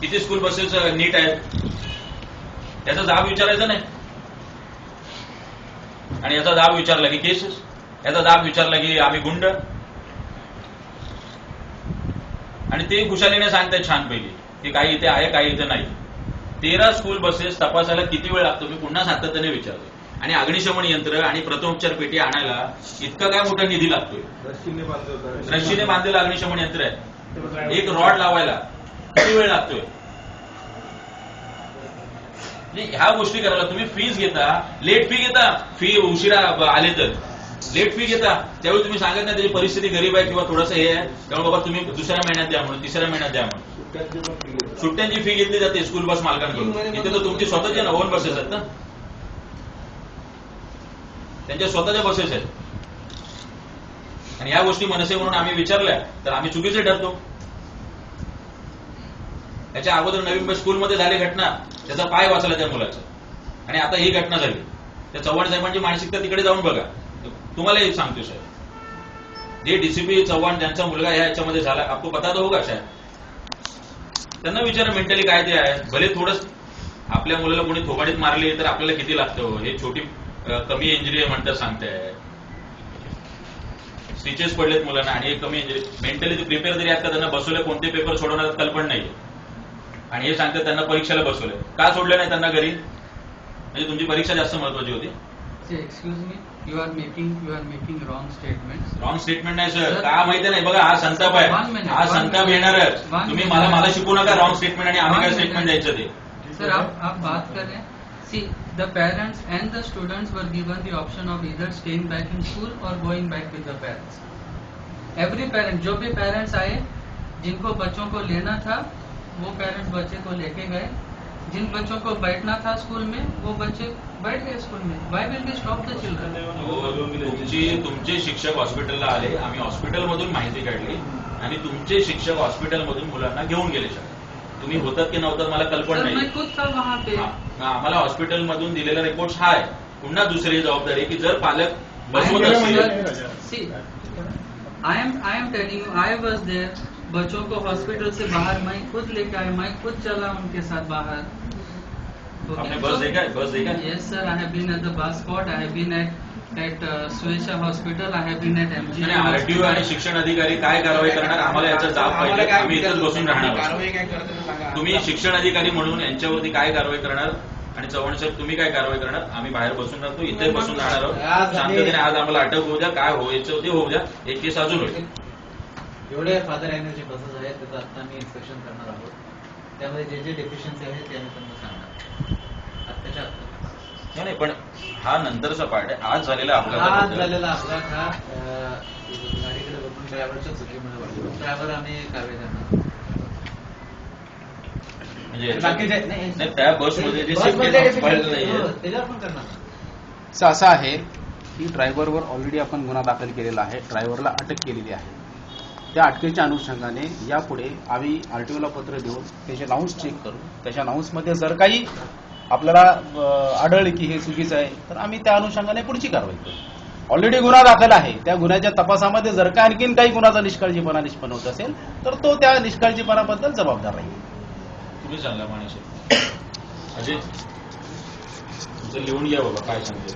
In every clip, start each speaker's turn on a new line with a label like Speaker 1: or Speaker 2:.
Speaker 1: किती school buses नीट आहेत. याचा जाब विचारायचा नाही. आणि याचा दाब विचारला की केसेस याचा दाब विचारला की आम्ही गुंड. आणि ते खुशालीने सांगतायत छानपैकी की काही इथे आहे काही इथे नाही. तेरा स्कूल बसेस तपासायला किती वेळ लागतो मी पुन्हा सातत्याने विचारतो आणि अग्निशमन यंत्र आणि प्रथमोपचार पेटी आणायला इतका काय मोठा निधी लागतोय. रशीने बांधलेलं अग्निशमन यंत्र आहे. एक रॉड लावायला. वेळ लागतोय. ह्या गोष्टी करायला तुम्ही फीज घेता लेट फी घेता फी उशिरा आले तर. लेट फी घेता त्यावेळी तुम्ही सांगत नाही त्याची परिस्थिती गरीब आहे किंवा थोडंसं हे आहे त्यामुळे बाबा तुम्ही दुसऱ्या महिन्यात द्या म्हणून तिसऱ्या महिन्यात द्या म्हणून.
Speaker 2: सुट्ट्यांचे
Speaker 1: फी घेतली जाते स्कूल बस मालकांकडून. इथे तर तुमची स्वतःची ना ओन बसेस आहेत ना? त्यांच्या स्वतःच्या बसेस आहेत. आणि ह्या गोष्टी मनसे म्हणून आम्ही विचारल्या तर आम्ही चुकीचे ठरतो. त्याच्या अगोदर नवीन स्कूलमध्ये झाली घटना. त्याचा पाय वाचला त्या मुलाचा. आणि आता ही घटना झाली. त्या चव्हाण साहेबांची मानसिकता तिकडे जाऊन बघा. तुम्हाला एक सांगतो साहेब. जे डीसीपी चव्हाण ज्यांचा मुलगा या याच्यामध्ये झाला आपको पता तो होगा साहेब. त्यांना विचारा मेंटली काय ते आहे. भले थोडंच आपल्या मुलाला कोणी थोबाडीत मारली तर आपल्याला किती लागतं? हो? हे छोटी कमी इंजुरी आहे म्हणतात सांगताय. स्टिचेस पडलेत मुलांना आणि कमी इंजुरी मेंटली प्रिपेअर जरी आहेत का त्यांना बसवले कोणते पेपर सोडवणार कल्पना नाहीये. आणि हे सांगतात त्यांना परीक्षेला बसवले का सोडले नाही त्यांना घरी म्हणजे तुमची परीक्षा जास्त महत्वाची होती
Speaker 3: excuse me, you are making you are making wrong statements.
Speaker 1: Wrong statement नाही सर का माहिती नाही बघा हा संताप आहे हा संताप. येणारच तुम्ही. मला मला शिकवू नका रॉंग स्टेटमेंट आणि आम्ही काय. स्टेटमेंट द्यायचं ते
Speaker 3: Sir, आप आप बात कर रहे हैं. See, the parents and the students were given the option of either staying back in school or going back with the parents. Every parent, जो भी parents आए, जिनको बच्चों को लेना था, वो पेरेंट्स बच्चे को लेके गए. जिन बच्चों को बैठना था स्कूल में, वो बच्चे बैठ गए स्कूल में. Why will we stop the children?
Speaker 1: तुमची तुमचे शिक्षक हॉस्पिटलला आले आम्ही हॉस्पिटलमधून माहिती काढली आणि तुमचे शिक्षक हॉस्पिटलमधून मुलांना घेऊन गेले शाळेत तुम्ही होतात की नव्हतात मला कल्पना नाही
Speaker 3: मैं खुद था वहाँ पे.
Speaker 1: हा, मग आम्हाला हॉस्पिटलमधून दिलेला रिपोर्ट हा आहे पुन्हा दुसरी जबाबदारी की जर पालक बसवत असतील
Speaker 3: I am I am telling you, I was there. बच्चों को हॉस्पिटल से बाहर मैं खुद लेके आया मैं खुद चला उनके साथ बाहर।
Speaker 1: आपने बस देखा है? बस देखा है?
Speaker 3: Yes, sir. I have been at the bus spot. I have been at at uh, Suecha Hospital. I have been at MG.
Speaker 1: आणि आरटीओ आणि शिक्षण अधिकारी काय कारवाई करणार? आम्हाला याचा जाब पाहिजे. आम्ही इथंच बसून राहणार तुम्ही शिक्षण अधिकारी म्हणून यांच्यावरती काय कारवाई करणार? आणि चव्हाण साहेब तुम्ही काय कारवाई करणार? आम्ही बाहेर बसून राहतो इथे बसून राहणार आहोत. शांततेने आज आम्हाला अटक होऊ द्या. काय व्हायचं ते होऊ द्या. एक केस अजून होईल.
Speaker 4: एवढे फादर अॅन्युअलचे बसेस आहेत त्याचं आता आम्ही इन्स्पेक्शन करणार आहोत. त्यामध्ये जे जे डेफिशियन्सी आहेत ते आम्ही त्यांना सांगणार आत्ताच्या आत्ता.
Speaker 1: नाही, पण हा नंतरचा पार्ट आहे. आज झालेला
Speaker 4: हा आज
Speaker 1: अपघात
Speaker 4: झालेला अपघात हा गाडीकडे बघून ड्रायव्हरच्या चुकीमुळे वाटतो ड्रायव्हर आम्ही कारवाई करणार
Speaker 1: म्हणजे त्या बसमध्ये जे
Speaker 4: हो, त्याच्यावर पण करणार
Speaker 5: असं असं आहे की ड्रायव्हरवर ऑलरेडी आपण गुन्हा दाखल केलेला आहे. ड्रायव्हरला अटक केलेली आहे. त्या अटकेच्या अनुषंगाने यापुढे आम्ही आरटीओला पत्र देऊन त्याचे नाऊन्स चेक करू. त्याच्या नाऊन्समध्ये जर काही आपल्याला आढळले की हे चुकीचं आहे तर आम्ही त्या अनुषंगाने पुढची कारवाई करू. ऑलरेडी गुन्हा दाखल आहे. त्या गुन्ह्याच्या तपासामध्ये जर का आणखीन काही गुन्ह्याचा निष्काळजीपणा निष्पन्न होत असेल तर तो त्या निष्काळजीपणाबद्दल जबाबदार राहील.
Speaker 1: तुम्ही सांगा माणसे अजय तुमचं लिहून घ्या बाबा काय सांगते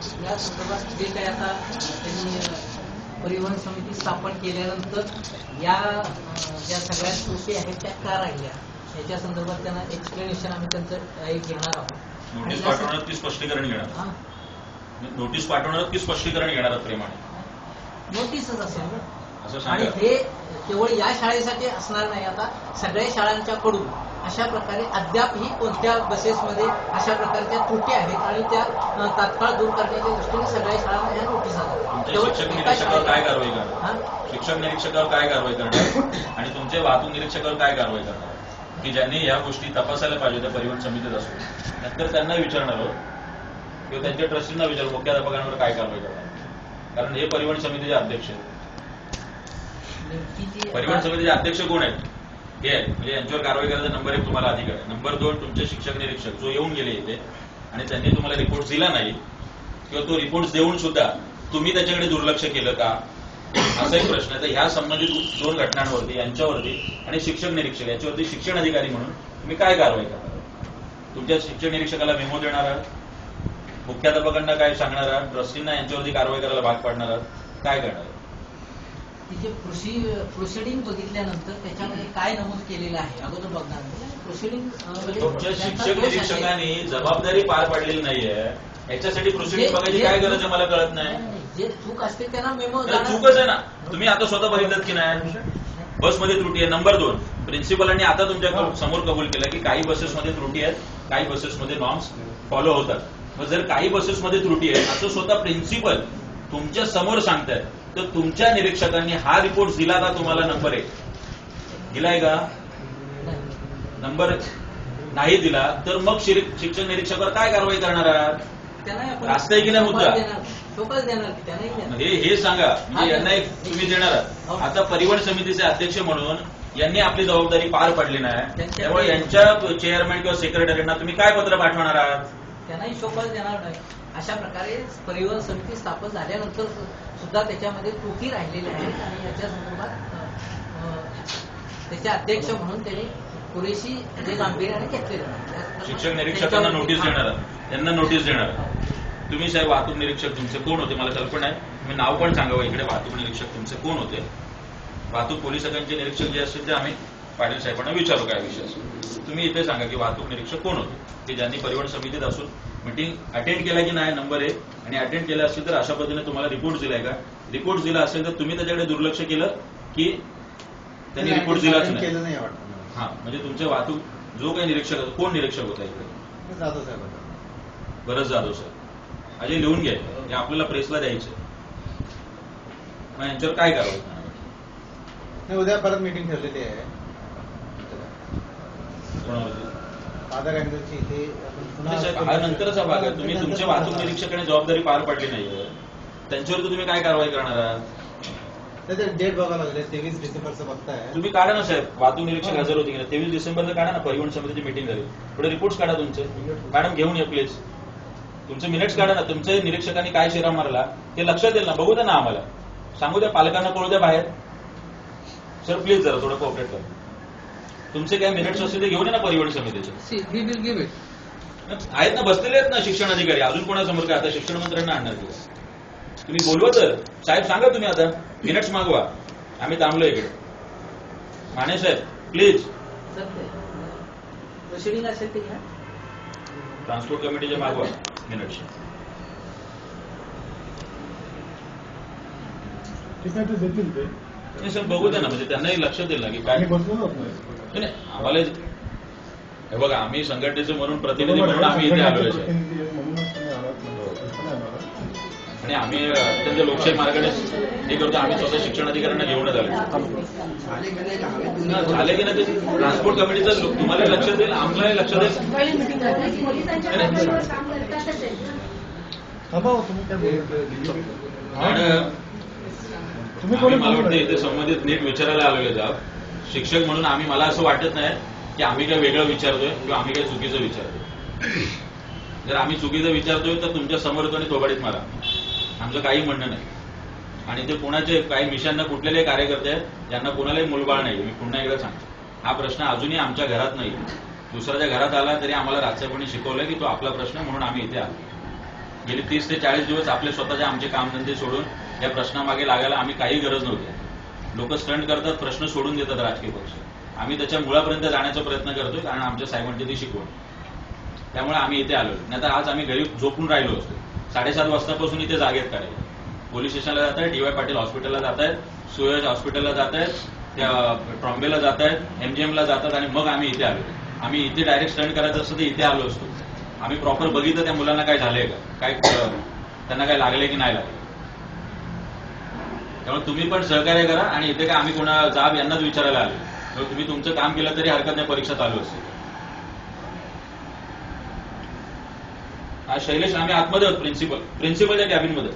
Speaker 6: परिवहन समिती स्थापन केल्यानंतर या ज्या सगळ्या त्रुटी आहेत त्या का राहिल्या? याच्या संदर्भात त्यांना एक्सप्लेनेशन आम्ही त्यांचं एक घेणार आहोत.
Speaker 1: नोटीस पाठवणार की स्पष्टीकरण घेणार?
Speaker 6: हा,
Speaker 1: नोटीस पाठवणार की स्पष्टीकरण घेणार प्रेमाने?
Speaker 6: नोटीसच असेल आणि हे केवळ या शाळेसाठी असणार नाही आता सगळ्या शाळांच्याकडून. अशा प्रकारे अद्यापही कोणत्या बसेसमध्ये अशा प्रकारच्या त्रुटी आहेत आणि त्या तात्काळ दूर करण्याच्या दृष्टीने सगळ्या शाळांना ह्या नोटीस
Speaker 1: निरीक्षकावर काय कारवाई करणार?
Speaker 6: हा?
Speaker 1: शिक्षक निरीक्षकावर काय कारवाई करणार? आणि तुमचे वाहतूक निरीक्षकावर काय कारवाई करणार? की ज्यांनी या गोष्टी तपासायला पाहिजे त्या परिवहन समितीत असून. नंतर त्यांना विचारणार आहोत. किंवा त्यांच्या ट्रस्टींना विचारू मुख्याध्यापकांवर काय कारवाई करणार? कारण हे परिवहन समितीचे अध्यक्ष आहेत. परिवहन समितीचे अध्यक्ष कोण आहेत? हे म्हणजे यांच्यावर कारवाई करायचा नंबर एक तुम्हाला अधिकार आहे. नंबर दोन तुमचे शिक्षक निरीक्षक जो येऊन गेले इथे आणि त्यांनी तुम्हाला रिपोर्ट दिला नाही किंवा तो रिपोर्ट देऊन सुद्धा तुम्ही त्याच्याकडे दुर्लक्ष केलं का? असा एक प्रश्न आहे. तर ह्या संबंधित दोन घटनांवरती यांच्यावरती आणि शिक्षक निरीक्षक याच्यावरती शिक्षण अधिकारी म्हणून तुम्ही काय कारवाई करणार? तुमच्या शिक्षण निरीक्षकाला मेमो देणार आहात? मुख्याध्यापकांना काय सांगणार आहात? ट्रस्टींना यांच्यावरती कारवाई करायला भाग पाडणार आहात? काय करणार
Speaker 6: तिचे प्रोसिडिंग बघितल्यानंतर त्याच्यामध्ये काय नमूद केलेलं आहे? अगोदर बघणार. प्रोसिडिंग
Speaker 1: तुमच्या शिक्षक निरीक्षकांनी जबाबदारी पार पाडलेली नाहीये. याच्यासाठी प्रोसिडिंग बघायची काय गरज आहे मला कळत नाही.
Speaker 6: जे चूक असते त्यांना मेमो
Speaker 1: चूकच आहे ना. तुम्ही आता स्वतः बघितलं की नाही? बसमध्ये त्रुटी आहे. नंबर दोन. प्रिन्सिपलांनी आता तुमच्यासमोर कबूल केलं की काही बसेसमध्ये त्रुटी आहेत काही बसेसमध्ये नॉर्म्स फॉलो होतात. मग जर काही बसेसमध्ये त्रुटी आहे असं स्वतः प्रिन्सिपल तुमच्यासमोर सांगतायत तर तुमच्या निरीक्षकांनी हा रिपोर्ट दिला का तुम्हाला? नंबर एक. दिलाय का? नंबर नाही दिला. तर मग शिक्षण निरीक्षकावर काय कारवाई करणार आहात? आहे की नाही मुद्दा? हे हे सांगा. म्हणजे यांना एक तुम्ही देणार आहात. आता परिवहन समितीचे अध्यक्ष म्हणून यांनी आपली जबाबदारी पार पडली नाही. त्यामुळे यांच्या चेअरमॅन किंवा सेक्रेटरीना तुम्ही काय पत्र पाठवणार आहात?
Speaker 6: त्यांनाही शोकच देणार नाही. अशा प्रकारे परिवहन समिती स्थापन झाल्यानंतर सुद्धा त्याच्यामध्ये त्रुटी राहिलेल्या आहेत आणि याच्या संदर्भात त्याचे अध्यक्ष म्हणून त्यांनी पुरेशी जे गांभीर्याने घेतलेलं नाही.
Speaker 1: शिक्षक निरीक्षकांना नोटीस देणार त्यांना नोटीस देणार तुम्ही साहेब वाहतूक निरीक्षक तुमचे कोण होते? मला कल्पना आहे. तुम्ही नाव पण सांगावं. इकडे वाहतूक निरीक्षक तुमचे कोण होते? वाहतूक पोलिसांचे निरीक्षक जे असतील ते आम्ही पाटील साहेबांना विचारू काय विषय तुम्ही इथे सांगा की वाहतूक निरीक्षक कोण होते? की ज्यांनी परिवहन समितीत असून मिटिंग अटेंड केला की नाही नंबर एक. आणि अटेंड केलं असेल तर अशा पद्धतीने तुम्हाला रिपोर्ट दिलाय का? रिपोर्ट दिला असेल तर तुम्ही त्याच्याकडे दुर्लक्ष केलं की त्यांनी रिपोर्ट दिलाच नाही
Speaker 4: केलं नाही. वाटतं मला.
Speaker 1: हा म्हणजे तुमचे वाहतूक जो काही निरीक्षक होता कोण निरीक्षक होता इकडे?
Speaker 4: जाधव साहेब आता.
Speaker 1: बरंच जाधव सर अजय लिहून घ्या. हे आपल्याला प्रेसला द्यायचं मग यांच्यावर काय?
Speaker 4: नाही उद्या परत मीटिंग ठेवलेली आहे. अँगलची इथे
Speaker 1: नाही हा नंतरचा भाग आहे. तुम्ही तुमच्या वाहतूक निरीक्षकाने जबाबदारी पार पाडली नाहीये. त्यांच्यावर तुम्ही काय कारवाई करणार आहात?
Speaker 4: डेट बघावं लागले. तेवीस डिसेंबरचं बघताय.
Speaker 1: तुम्ही काढा ना साहेब. वाहतूक निरीक्षक हजर होते नाही? तेवीस डिसेंबरला काढा ना. परिवहन समितीची मीटिंग झाली. पुढे रिपोर्ट्स काढा तुमचे. मॅडम घेऊन या प्लीज तुमचे मिनिट्स काढा ना. तुमचे निरीक्षकांनी काय शिरा मारला ते लक्षात येईल ना. बघू द्या ना आम्हाला. सांगू द्या पालकांना कळू द्या बाहेर. सर प्लीज जरा थोडं कोऑपरेट करा. तुमचे काय मिनिट्स असतील ते घेऊन या ना परिवहन समितीचे.
Speaker 3: See, he will give it.
Speaker 1: आहेत ना बसलेले आहेत ना शिक्षण अधिकारी. अजून कोणासमोर काय? आता शिक्षण मंत्र्यांना आणणार किंवा तुम्ही बोलवा तर. साहेब सांगा तुम्ही आता. मिनिट्स मागवा. आम्ही थांबलो इकडे. माने साहेब प्लीज
Speaker 6: प्रोसिडिंग असेल ते घ्या.
Speaker 1: ट्रान्सपोर्ट कमिटीचे मागवा. मिनिट्स
Speaker 2: ठीक आहे ते देतील ते.
Speaker 1: नाही सर बघू द्या ना म्हणजे त्यांनाही लक्षात येईल ना की काय. नाही, आम्हाला हे बघा आम्ही संघटनेचे म्हणून प्रतिनिधी म्हणून आम्ही इथे
Speaker 2: आम्हाला.
Speaker 1: आणि आम्ही अत्यंत लोकशाही मार्गाने हे करतो. आम्ही स्वतः शिक्षण अधिकाऱ्यांना घेऊनच आलो. झाले की नाही ते? ट्रान्सपोर्ट कमिटीचं तुम्हाला लक्षात येईल आम्हालाही लक्षात येईल
Speaker 2: थांबा हो, तुम्ही तुम्ही कोणी
Speaker 1: मला वाटतं? इथे संबंधित नीट विचारायला आलेले शिक्षक म्हणून आम्ही मला असं वाटत नाही की आम्ही काय वेगळं विचारतोय किंवा आम्ही काय चुकीचं विचारतोय. जर आम्ही चुकीचं विचारतोय तर तुमच्यासमोर येतो आणि थोबाडीत मारा. आमचं काही म्हणणं नाही. आणि ते पुण्याचे काही मिशांना कुठलेले कार्यकर्ते आहेत ज्यांना कुणालाही मुलबाळ नाही. मी पुन्हा एकदा सांगतो. हा प्रश्न अजूनही आमच्या घरात नाही. दुसऱ्याच्या घरात आला तरी आम्हाला राजसाहेबांनी शिकवलं की तो आपला प्रश्न म्हणून आम्ही इथे आलो. गेली तीस ते चाळीस दिवस आपले स्वतःचे आमचे कामधंदे सोडून या प्रश्नामागे लागायला आम्ही काही गरज नव्हती. लोक स्टंट करतात प्रश्न सोडून देतात राजकीय पक्ष. आम्ही त्याच्या मुळापर्यंत जाण्याचा प्रयत्न करतोय कारण आमच्या साहेबांची ती शिकवण. त्यामुळे आम्ही इथे आलो नाहीतर आज आम्ही घरी झोपून राहिलो असतो. साडेसात वाजतापासून इथे जागेत काढायला पोलीस स्टेशनला जात आहेत डीवाय पाटील हॉस्पिटलला जात आहेत सुयश हॉस्पिटलला जात आहेत त्या ट्रॉम्बेला जात आहेत एमजीएमला जातात आणि मग आम्ही इथे आलो आम्ही इथे डायरेक्ट स्टंट करायचं असतं तर इथे आलो असतो. आम्ही प्रॉपर बघितलं त्या मुलांना काय झालंय का? काय त्यांना काय लागले की नाही लागले त्यामुळे तुम्ही पण सहकार्य करा आणि इथे काय आम्ही कोणा जाब यांनाच विचारायला आलो. त्यामुळे तुम्ही तुमचं काम केलं तरी हरकत नाही परीक्षा चालू असेल हा शैलेश आम्ही आतमध्ये आहोत प्रिन्सिपल प्रिन्सिपलच्या कॅबिनमध्ये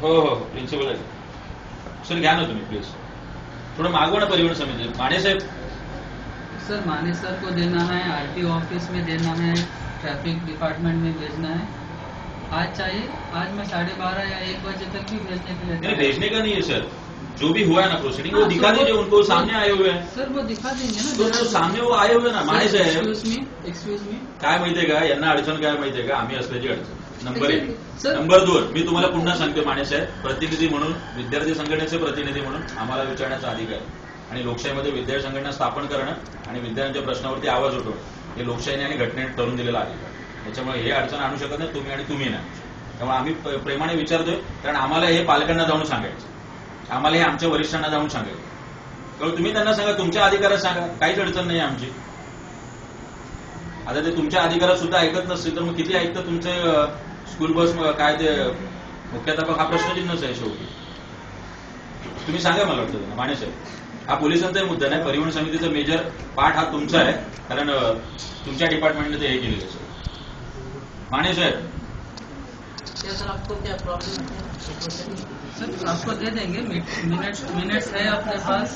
Speaker 1: हो हो प्रिन्सिपल आहे. सर घ्या ना तुम्ही प्लीज थोडं मागवा ना परिवहन समिती. माने साहेब.
Speaker 3: सर माने सर को देना है आरटीओ ऑफिस में देना है ट्रैफिक डिपार्टमेंट में भेजना है। आज चाहिए आज मैं साढ़े बारह या एक बजे तक भी भेजने के लिए
Speaker 1: नहीं भेजने का नहीं है सर। जो भी हुआ है ना प्रोसीडिंग वो दिखा दीजिए उनको सामने आए हुए हैं।
Speaker 3: सर वो दिखा देंगे ना
Speaker 1: तो सामने वो आए हुए ना माने साहेब
Speaker 3: एक्सक्यूज मी
Speaker 1: काय माहितीये का? यांना अडचण काय माहितीये का? आम्ही असल्याची अडचण. नंबर एक. नंबर दोन. मी तुम्हाला पुन्हा सांगतो माने साहेब प्रतिनिधी म्हणून विद्यार्थी संघटनेचे प्रतिनिधी म्हणून आम्हाला विचारण्याचा अधिकार आहे. आणि लोकशाहीमध्ये विद्यार्थी संघटना स्थापन करणं आणि विद्यार्थ्यांच्या प्रश्नावरती आवाज उठवणं हे लोकशाहीने आणि घटनेने ठरवून दिलेला अधिकार आहे. त्याच्यामुळे हे अडचण आणू शकत नाही तुम्ही आणि तुम्ही नाही. त्यामुळे आम्ही प्रेमाने विचारतोय कारण आम्हाला हे पालकांना जाऊन सांगायचं. आम्हाला हे आमच्या वरिष्ठांना जाऊन सांगायचं. त्यामुळे तुम्ही त्यांना सांगा तुमच्या अधिकारात सांगा काहीच अडचण नाही आमची. आता ते तुमच्या अधिकारात सुद्धा ऐकत नसतील तर मग किती ऐकतं तुमचे स्कूल बस काय ते मुख्याध्यापक हा प्रश्नचिन्हच आहे शेवटी. तुम्ही सांगा मला वाटतं त्यांना माने साहेब. हा पोलिसांचाही मुद्दा नाही परिवहन समितीचा मेजर पार्ट हा तुमचा आहे कारण तुमच्या डिपार्टमेंटने ते हे केलेलं आहे सर माने साहेब
Speaker 6: सर आपको क्या प्रॉब्लम है?
Speaker 3: सर आपको दे देंगे। मिनट्स मिनट्स है अपने पास।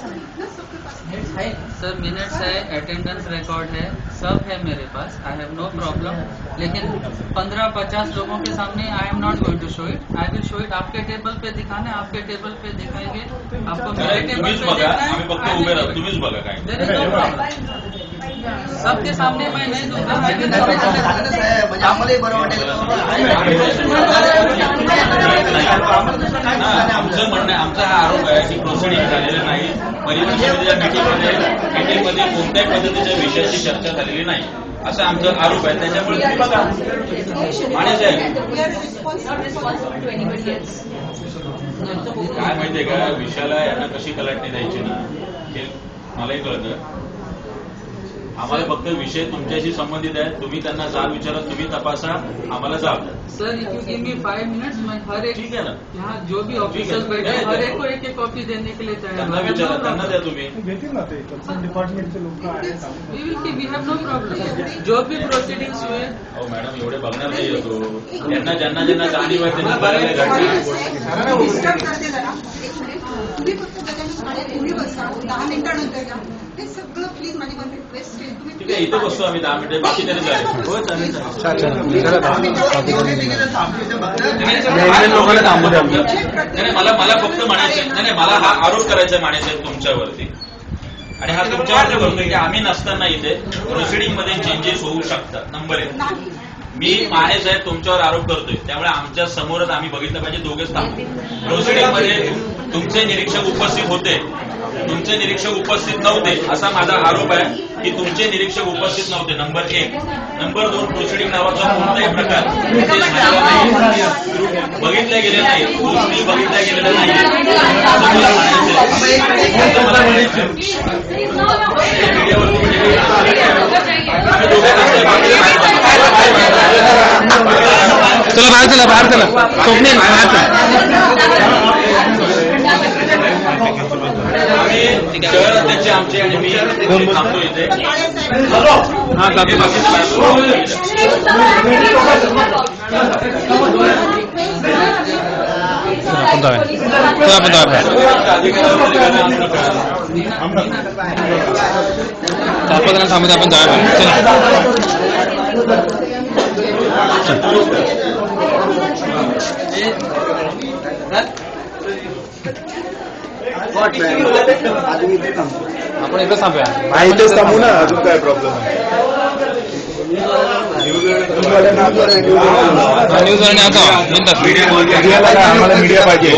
Speaker 3: सर मिनट्स है अटेंडेंस रिकॉर्ड है सब है मेरे पास। आई हैव नो प्रॉब्लम लेकिन 15-50 लोगों के सामने I am not going to show it I will show it आपके टेबल पे दिखाना आपके टेबल पे दिखाएँगे। आपको मेरे टेबल पे देखना है। सबके सामने मैं नहीं दूंगा.
Speaker 7: म्हणजे आम्हालाही बरं वाटेल
Speaker 1: हा, आमचं म्हणणं आमचा हा आरोप आहे की प्रोसिडिंग झालेलं नाही मीटिंगमध्ये मीटिंगमध्ये कोणत्याही पद्धतीच्या विषयाची चर्चा झालेली नाही असा आमचा आरोप आहे त्याच्यामुळे तुम्ही बघा माने साहेब काय माहितीये का विषयाला यांना कशी कलाटणी द्यायची ना हे मलाही कळतं आम्हाला फक्त विषय तुमच्याशी संबंधित आहे तुम्ही त्यांना जाब विचारा तुम्ही तपासा आम्हाला जाब द्या.
Speaker 3: Sir if you give me five minutes मैं हर एक
Speaker 1: ठीक है ना?
Speaker 3: यहाँ जो भी ऑफिसर्स। बैठे हैं, हर। एक को एक एक कॉपी देने के लिए तैयार
Speaker 1: त्यांना
Speaker 3: हूँ।
Speaker 1: विचारा त्यांना. द्या तुम्ही.
Speaker 2: घेतील ना ते कन्सर्न डिपार्टमेंटचे लोक आहेत.
Speaker 3: Keep, we have no problem. जो भी प्रोसीडिंग्स हुए।
Speaker 1: अहो मॅडम एवढे बघणार नाही येतो. यांना ज्यांना ज्यांना जाणीव आहे त्यांना बघायला घडणार
Speaker 8: डिस्टर्ब करते जरा. एक मिनिट तुम्ही फक्त त्याच्यामध्ये तुम्ही बसा. दहा मिनिटानंतर या
Speaker 1: इथे बसतो आम्ही दहा मिनिटे बाकी तरी चालेल. हो
Speaker 7: थांबतो
Speaker 1: नाही मला मला फक्त म्हणायचं नाही मला हा आरोप करायचा मानेसाहेब तुमच्यावरती. आणि हा तुमच्यावरती करतोय की आम्ही नसताना इथे प्रोसिडिंगमध्ये चेंजेस होऊ शकतात. नंबर एक. मी माने साहेब तुमच्यावर आरोप करतोय. त्यामुळे आमच्या समोरच आम्ही बघितलं पाहिजे दोघेच थांबू. प्रोसिडिंगमध्ये तुम- तुमचे निरीक्षक उपस्थित होते. तुमचे निरीक्षक उपस्थित नव्हते असा माझा आरोप आहे की तुमचे निरीक्षक उपस्थित नव्हते. नंबर एक. नंबर दोन प्रोसिडिंग नावाचा कोणताही प्रकार. इथे झालेला नाही. गेले नाही गोष्टी बघितल्या गेलेल्या नाही.
Speaker 5: चला बाहेर चला बाहेर चला. स्वप्नील बाहेर चला.
Speaker 1: आम्ही आमचे आणि मी थांबतो इथे
Speaker 5: हा आपण जाऊया आपण जाऊया थांबत. आपण इथं थांबूया.
Speaker 2: इथेच थांबू ना? अजून काय प्रॉब्लेम आहे?
Speaker 5: न्यूज आणि आता.
Speaker 2: आम्हाला मीडिया पाहिजे.